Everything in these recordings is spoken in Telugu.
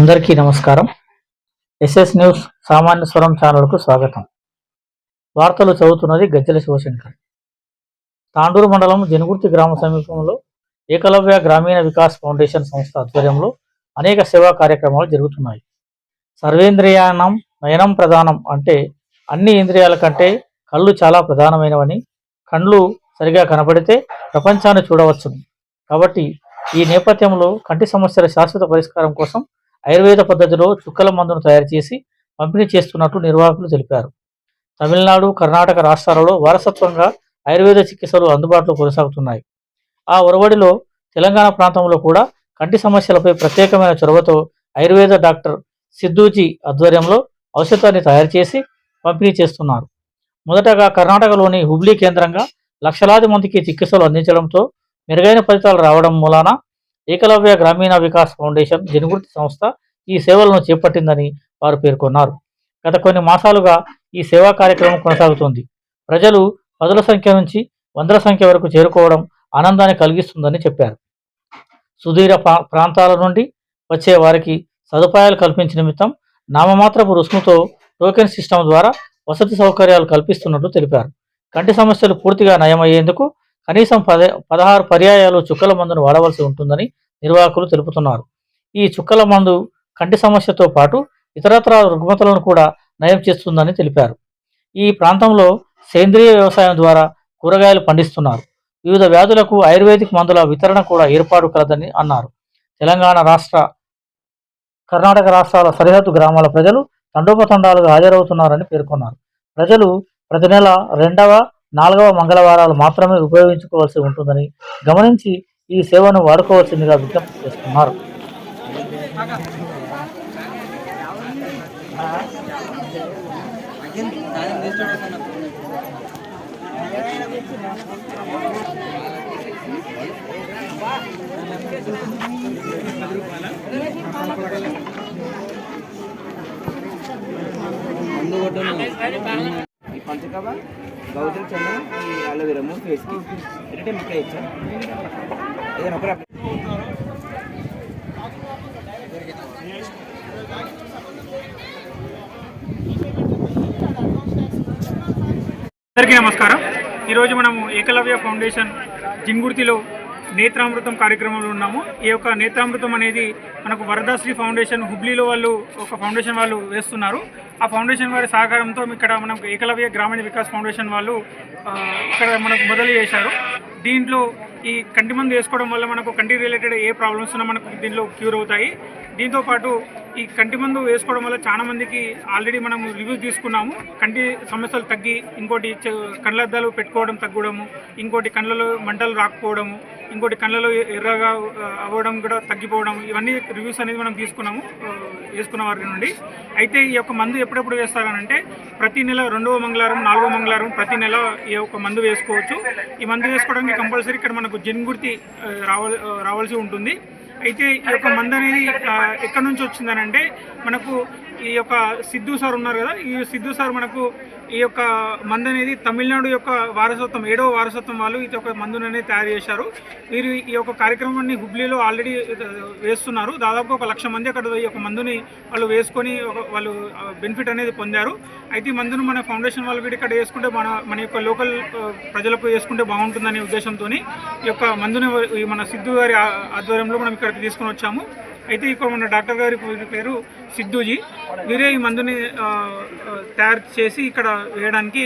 అందరికీ నమస్కారం. ఎస్ఎస్ న్యూస్ సామాన్య స్వరం ఛానల్కు స్వాగతం. వార్తలు చదువుతున్నది గజ్జల శివశంకర్. తాండూరు మండలం జనుగుర్తి గ్రామ సమీపంలో ఏకలవ్య గ్రామీణ వికాస్ ఫౌండేషన్ సంస్థ ఆధ్వర్యంలో అనేక సేవా కార్యక్రమాలు జరుగుతున్నాయి. సర్వేంద్రియానం నయనం ప్రధానం అంటే అన్ని ఇంద్రియాల కంటే కళ్ళు చాలా ప్రధానమైనవని కళ్ళు సరిగా కనబడితే ప్రపంచాన్ని చూడవచ్చును. కాబట్టి ఈ నేపథ్యంలో కంటి సమస్యల శాశ్వత పరిష్కారం కోసం ఆయుర్వేద పద్ధతిలో చుక్కల మందును తయారు చేసి పంపిణీ చేస్తున్నట్లు నిర్వాహకులు తెలిపారు. తమిళనాడు కర్ణాటక రాష్ట్రాలలో వారసత్వంగా ఆయుర్వేద చికిత్సలు అందుబాటులో కొనసాగుతున్నాయి. ఆ ఒరవడిలో తెలంగాణ ప్రాంతంలో కూడా కంటి సమస్యలపై ప్రత్యేకమైన చొరవతో ఆయుర్వేద డాక్టర్ సిద్ధూజీ ఆధ్వర్యంలో ఔషధాన్ని తయారు చేసి పంపిణీ చేస్తున్నారు. మొదటగా కర్ణాటకలోని హుబ్లీ కేంద్రంగా లక్షలాది మందికి చికిత్సలు అందించడంతో మెరుగైన ఫలితాలు రావడం మూలాన ఏకలవ్య గ్రామీణ వికాస్ ఫౌండేషన్ జనుగుర్తి సంస్థ ఈ సేవలను చేపట్టిందని వారు పేర్కొన్నారు. గత కొన్ని మాసాలుగా ఈ సేవా కార్యక్రమం కొనసాగుతోంది. ప్రజలు పదుల సంఖ్య నుంచి వందల సంఖ్య వరకు చేరుకోవడం ఆనందాన్ని కలిగిస్తుందని చెప్పారు. సుదీర ప్రాంతాల నుండి వచ్చే వారికి సదుపాయాలు కల్పించిన నిమిత్తం నామమాత్రపు రుసుముతో టోకెన్ సిస్టమ్ ద్వారా వసతి సౌకర్యాలు కల్పిస్తున్నట్లు తెలిపారు. కంటి సమస్యలు పూర్తిగా నయమయ్యేందుకు కనీసం పదే పదహారు పర్యాయాలు చుక్కల మందును వాడవలసి ఉంటుందని నిర్వాహకులు తెలుపుతున్నారు. ఈ చుక్కల మందు కంటి సమస్యతో పాటు ఇతరత్ర రుగ్మతలను కూడా నయం చేస్తుందని తెలిపారు. ఈ ప్రాంతంలో సేంద్రియ వ్యవసాయం ద్వారా కూరగాయలు పండిస్తున్నారు. వివిధ వ్యాధులకు ఆయుర్వేదిక్ మందుల వితరణ కూడా ఏర్పాటు కలదని అన్నారు. తెలంగాణ రాష్ట్ర కర్ణాటక రాష్ట్రాల సరిహద్దు గ్రామాల ప్రజలు తండోపతండాలుగా హాజరవుతున్నారని పేర్కొన్నారు. ప్రజలు ప్రతి నెల రెండవ నాలుగవ మంగళవారాలు మాత్రమే ఉపయోగించుకోవాల్సి ఉంటుందని గమనించి ఈ సేవను వాడుకోవాల్సిందిగా విజ్ఞప్తి చేస్తున్నారు. మందు అలోవెరా మూడు ఫేస్కి. ఎనీ టైం ఇక్కడే ఇచ్చా. ఏదైనా ఒకరు అప్లై అందరికీ నమస్కారం. ఈరోజు మనము ఏకలవ్య ఫౌండేషన్ జిన్గుర్తిలో నేత్రామృతం కార్యక్రమంలో ఉన్నాము. ఈ యొక్క నేత్రామృతం అనేది మనకు వరదాశ్రీ ఫౌండేషన్ హుబ్లీలో వాళ్ళు ఒక ఫౌండేషన్ వాళ్ళు వేస్తున్నారు. ఆ ఫౌండేషన్ వారి సహకారంతో ఇక్కడ మనకు ఏకలవ్య గ్రామీణ వికాస్ ఫౌండేషన్ వాళ్ళు ఇక్కడ మనకు మొదలు చేశారు. దీంట్లో ఈ కంటి మందు వేసుకోవడం వల్ల మనకు కంటి రిలేటెడ్ ఏ ప్రాబ్లమ్స్ ఉన్నా మనకు దీంట్లో క్యూర్ అవుతాయి. దీంతో పాటు ఈ కంటి మందు వేసుకోవడం వల్ల చాలా మందికి ఆల్రెడీ మనం రివ్యూస్ తీసుకున్నాము. కంటి సమస్యలు తగ్గి ఇంకోటి కళ్ళద్దాలు పెట్టుకోవడం తగ్గడము ఇంకోటి కళ్ళలో మంటలు రాకపోవడము ఇంకోటి కళ్ళలో ఎర్రగా అవ్వడం కూడా తగ్గిపోవడం ఇవన్నీ రివ్యూస్ అనేది మనం తీసుకున్నాము వేసుకున్న వారి నుండి. అయితే ఈ యొక్క మందు ఎప్పుడెప్పుడు వేస్తారనంటే ప్రతి నెల రెండవ మంగళవారం నాలుగవ మంగళవారం ప్రతి నెల ఈ యొక్క మందు వేసుకోవచ్చు. ఈ మందు వేసుకోవడానికి కంపల్సరీ ఇక్కడ మనకు జన్గుర్తి రావాల్సి ఉంటుంది. అయితే ఈ యొక్క మందు అనేది ఆ, ఎక్కడి నుంచి వచ్చిందనంటే మనకు ఈ యొక్క సిద్ధు సార్ ఉన్నారు కదా ఈ సిద్ధు సార్ మనకు ఈ యొక్క మందు అనేది తమిళనాడు యొక్క వారసత్వం ఏడవ వారసత్వం వాళ్ళు ఈ యొక్క మందును అనేది తయారు చేశారు. వీరు ఈ యొక్క కార్యక్రమాన్ని హుబ్లీలో ఆల్రెడీ వేస్తున్నారు. దాదాపు ఒక లక్ష మంది అక్కడ ఈ యొక్క మందుని వాళ్ళు వేసుకొని ఒక వాళ్ళు బెనిఫిట్ అనేది పొందారు. అయితే ఈ మందును మన ఫౌండేషన్ వాళ్ళు వీడి ఇక్కడ వేసుకుంటే మన మన యొక్క లోకల్ ప్రజలకు వేసుకుంటే బాగుంటుందనే ఉద్దేశంతో ఈ యొక్క మందుని ఈ మన సిద్ధు గారి ఆధ్వర్యంలో మనం ఇక్కడికి తీసుకొని వచ్చాము. అయితే ఇక్కడ మన డాక్టర్ గారి పేరు సిద్ధూజీ. వీరే ఈ మందుని తయారు చేసి ఇక్కడ వేయడానికి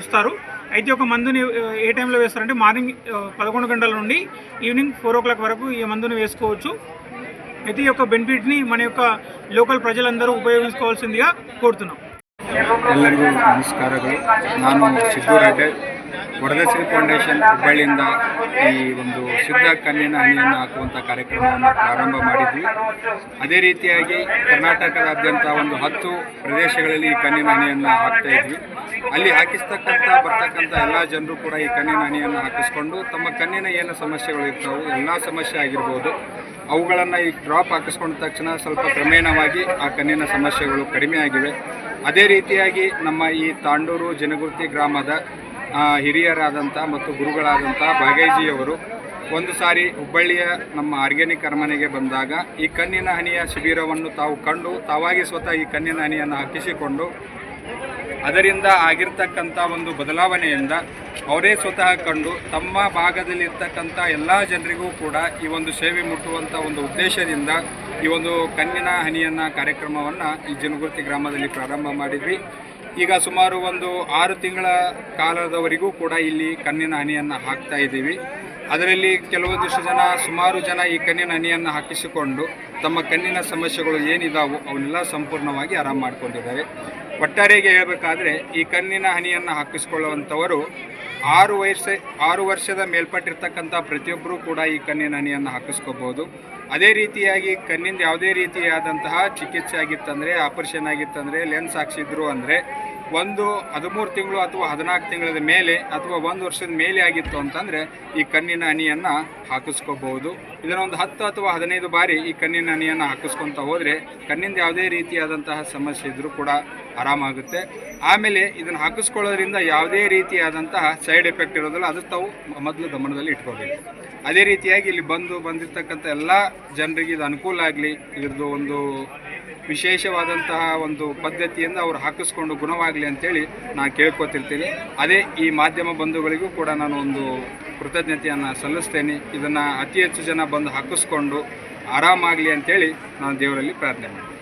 వస్తారు. అయితే ఒక మందుని ఏ టైంలో వేస్తారంటే మార్నింగ్ పదకొండు గంటల నుండి ఈవినింగ్ ఫోర్ ఓ క్లాక్ వరకు ఈ మందుని వేసుకోవచ్చు. అయితే ఈ యొక్క బెనిఫిట్ని మన యొక్క లోకల్ ప్రజలందరూ ఉపయోగించుకోవాల్సిందిగా కోరుతున్నాం. ಎಲ್ಲರಿಗೂ ನಮಸ್ಕಾರಗಳು ನಾನು ವರದಶ್ರೀ ಫೌಂಡೇಶನ್ ಹುಬ್ಬಳ್ಳಿಯಿಂದ ಈ ಒಂದು ಶುದ್ಧ ಕಣ್ಣಿನ ಹನಿಯನ್ನು ಹಾಕುವಂಥ ಕಾರ್ಯಕ್ರಮವನ್ನು ಪ್ರಾರಂಭ ಮಾಡಿದ್ವಿ. ಅದೇ ರೀತಿಯಾಗಿ ಕರ್ನಾಟಕದಾದ್ಯಂತ ಒಂದು ಹತ್ತು ಪ್ರದೇಶಗಳಲ್ಲಿ ಈ ಕಣ್ಣಿನ ಹನಿಯನ್ನು ಹಾಕ್ತಾ ಇದ್ವಿ. ಅಲ್ಲಿ ಹಾಕಿಸ್ತಕ್ಕಂಥ, ಬರ್ತಕ್ಕಂಥ ಎಲ್ಲ ಜನರು ಕೂಡ ಈ ಕಣ್ಣಿನ ಹನಿಯನ್ನು ಹಾಕಿಸ್ಕೊಂಡು ತಮ್ಮ ಕಣ್ಣಿನ ಏನು ಸಮಸ್ಯೆಗಳು ಇರ್ತಾವೆ, ಎಲ್ಲ ಸಮಸ್ಯೆ ಆಗಿರ್ಬೋದು, ಅವುಗಳನ್ನು ಈ ಡ್ರಾಪ್ ಹಾಕಿಸ್ಕೊಂಡ ತಕ್ಷಣ ಸ್ವಲ್ಪ ಕ್ರಮೇಣವಾಗಿ ಆ ಕಣ್ಣಿನ ಸಮಸ್ಯೆಗಳು ಕಡಿಮೆ ಆಗಿವೆ. ಅದೇ ರೀತಿಯಾಗಿ ನಮ್ಮ ಈ ತಾಂಡೂರು, ಜನಗುರ್ತಿ ಗ್ರಾಮದ ಹಿರಿಯರಾದಂಥ ಮತ್ತು ಗುರುಗಳಾದಂಥ ಬಾಗೇಜಿಯವರು ಒಂದು ಸಾರಿ ಹುಬ್ಬಳ್ಳಿಯ ನಮ್ಮ ಆರ್ಗ್ಯಾನಿಕ್ ಅರಮನೆಗೆ ಬಂದಾಗ ಈ ಕಣ್ಣಿನ ಹನಿಯ ಶಿಬಿರವನ್ನು ತಾವು ಕಂಡು ತಾವಾಗಿ ಸ್ವತಃ ಈ ಕಣ್ಣಿನ ಹನಿಯನ್ನು ಹಾಕಿಸಿಕೊಂಡು ಅದರಿಂದ ಆಗಿರ್ತಕ್ಕಂಥ ಒಂದು ಬದಲಾವಣೆಯಿಂದ ಅವರೇ ಸ್ವತಃ ಕಂಡು ತಮ್ಮ ಭಾಗದಲ್ಲಿರ್ತಕ್ಕಂಥ ಎಲ್ಲ ಜನರಿಗೂ ಕೂಡ ಈ ಒಂದು ಸೇವೆ ಮುಟ್ಟುವಂಥ ಒಂದು ಉದ್ದೇಶದಿಂದ ಈ ಒಂದು ಕಣ್ಣಿನ ಹನಿಯನ್ನು ಕಾರ್ಯಕ್ರಮವನ್ನು ಈ ಜನಗುರ್ತಿ ಗ್ರಾಮದಲ್ಲಿ ಪ್ರಾರಂಭ ಮಾಡಿದ್ವಿ. ಈಗ ಸುಮಾರು ಒಂದು ಆರು ತಿಂಗಳ ಕಾಲದವರೆಗೂ ಕೂಡ ಇಲ್ಲಿ ಕಣ್ಣಿನ ಹನಿಯನ್ನು ಹಾಕ್ತಾ ಇದ್ದೀವಿ. ಅದರಲ್ಲಿ ಕೆಲವೊಂದಿಷ್ಟು ಜನ, ಸುಮಾರು ಜನ ಈ ಕಣ್ಣಿನ ಹನಿಯನ್ನು ಹಾಕಿಸಿಕೊಂಡು ತಮ್ಮ ಕಣ್ಣಿನ ಸಮಸ್ಯೆಗಳು ಏನಿದಾವೋ ಅವನ್ನೆಲ್ಲ ಸಂಪೂರ್ಣವಾಗಿ ಆರಾಮ ಮಾಡಿಕೊಂಡಿದ್ದಾರೆ. ಒಟ್ಟಾರೆಗೆ ಹೇಳಬೇಕಾದ್ರೆ, ಈ ಕಣ್ಣಿನ ಹನಿಯನ್ನು ಹಾಕಿಸಿಕೊಳ್ಳುವಂಥವರು ಆರು ವಯಸ್ಸ ಆರು ವರ್ಷದ ಮೇಲ್ಪಟ್ಟಿರ್ತಕ್ಕಂಥ ಪ್ರತಿಯೊಬ್ಬರೂ ಕೂಡ ಈ ಕಣ್ಣಿನ ಹನಿಯನ್ನು ಹಾಕಿಸ್ಕೋಬೋದು. ಅದೇ ರೀತಿಯಾಗಿ ಕಣ್ಣಿಂದ ಯಾವುದೇ ರೀತಿಯಾದಂತಹ ಚಿಕಿತ್ಸೆ ಆಗಿತ್ತಂದರೆ, ಆಪರೇಷನ್ ಆಗಿತ್ತಂದರೆ, ಲೆನ್ಸ್ ಹಾಕ್ಸಿದ್ರು ಅಂದರೆ ಒಂದು ಹದಿಮೂರು ತಿಂಗಳು ಅಥವಾ ಹದಿನಾಲ್ಕು ತಿಂಗಳ ಮೇಲೆ ಅಥವಾ ಒಂದು ವರ್ಷದ ಮೇಲೆ ಆಗಿತ್ತು ಅಂತಂದರೆ ಈ ಕಣ್ಣಿನ ಹನಿಯನ್ನು ಹಾಕಿಸ್ಕೋಬಹುದು. ಇದನ್ನೊಂದು ಹತ್ತು ಅಥವಾ ಹದಿನೈದು ಬಾರಿ ಈ ಕಣ್ಣಿನ ಹನಿಯನ್ನು ಹಾಕಿಸ್ಕೊತ ಹೋದರೆ ಕಣ್ಣಿಂದ ಯಾವುದೇ ರೀತಿಯಾದಂತಹ ಸಮಸ್ಯೆ ಇದ್ದರೂ ಕೂಡ ಆರಾಮಾಗುತ್ತೆ. ಆಮೇಲೆ ಇದನ್ನು ಹಾಕಿಸ್ಕೊಳ್ಳೋದ್ರಿಂದ ಯಾವುದೇ ರೀತಿಯಾದಂತಹ ಸೈಡ್ ಎಫೆಕ್ಟ್ ಇರೋದಿಲ್ಲ. ಅದು ತಾವು ಮೊದಲು ಗಮನದಲ್ಲಿ ಇಟ್ಕೋಬೇಕು. ಅದೇ ರೀತಿಯಾಗಿ ಇಲ್ಲಿ ಬಂದು ಬಂದಿರತಕ್ಕಂಥ ಎಲ್ಲ ಜನರಿಗೆ ಇದು ಅನುಕೂಲ ಆಗಲಿ, ಇದ್ರದ್ದು ಒಂದು ವಿಶೇಷವಾದಂತಹ ಒಂದು ಪದ್ಧತಿಯಿಂದ ಅವರು ಹಾಕಿಸ್ಕೊಂಡು ಗುಣವಾಗಲಿ ಅಂತೇಳಿ ನಾನು ಕೇಳ್ಕೊತಿರ್ತೀನಿ. ಅದೇ ಈ ಮಾಧ್ಯಮ ಬಂಧುಗಳಿಗೂ ಕೂಡ ನಾನು ಒಂದು ಕೃತಜ್ಞತೆಯನ್ನು ಸಲ್ಲಿಸ್ತೇನೆ. ಇದನ್ನು ಅತಿ ಹೆಚ್ಚು ಜನ ಬಂದು ಹಾಕಿಸ್ಕೊಂಡು ಆರಾಮಾಗಲಿ ಅಂತೇಳಿ ನಾನು ದೇವರಲ್ಲಿ ಪ್ರಾರ್ಥನೆ ಮಾಡ್ತೀನಿ.